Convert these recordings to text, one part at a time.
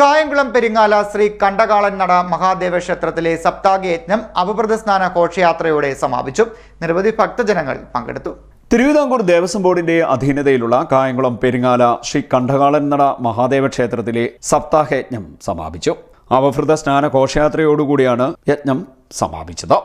കായംകുളം പെരിങ്ങാല ശ്രീ കണ്ടകാളൻ നട മഹാദേവ ക്ഷേത്രത്തിലെ സപ്താഹയജ്ഞം അവഭൃത സ്നാന ഘോഷയാത്രയോടെ സമാപിച്ചു. നിരവധി ഭക്തജനങ്ങൾ പങ്കെടുത്തു. തിരുവിതാംകൂർ ദേവസ്വം ബോർഡിന്റെ അധീനതയിലുള്ള കായംകുളം പെരിങ്ങാല ശ്രീ കണ്ഠകാളൻ നട മഹാദേവ ക്ഷേത്രത്തിലെ സപ്താഹയജ്ഞം സമാപിച്ചു. അവഭൃത സ്നാന ഘോഷയാത്രയോടുകൂടിയാണ് യജ്ഞം സമാപിച്ചത്.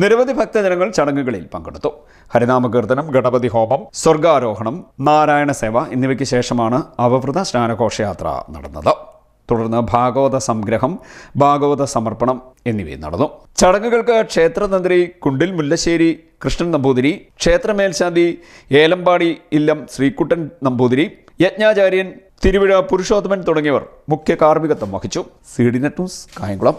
നിരവധി ഭക്തജനങ്ങൾ ചടങ്ങുകളിൽ പങ്കെടുത്തു. ഹരിനാമകീർത്തനം ഗണപതി ഹോമം സ്വർഗാരോഹണം നാരായണ സേവ എന്നിവയ്ക്ക് ശേഷമാണ് അവവൃത സ്നാനഘോഷയാത്ര നടന്നത്. തുടർന്ന് ഭാഗവത സംഗ്രഹം ഭാഗവത സമർപ്പണം എന്നിവയും നടന്നു. ചടങ്ങുകൾക്ക് ക്ഷേത്രതന്ത്രി കുണ്ടിൽ മുല്ലശ്ശേരി കൃഷ്ണൻ നമ്പൂതിരി ക്ഷേത്രമേൽശാന്തി ഏലമ്പാടി ഇല്ലം ശ്രീകുട്ടൻ നമ്പൂതിരി യജ്ഞാചാര്യൻ തിരുവിഴ പുരുഷോത്തമൻ തുടങ്ങിയവർ മുഖ്യ കാർമ്മികത്വം വഹിച്ചു. C D net news Kayamkulam.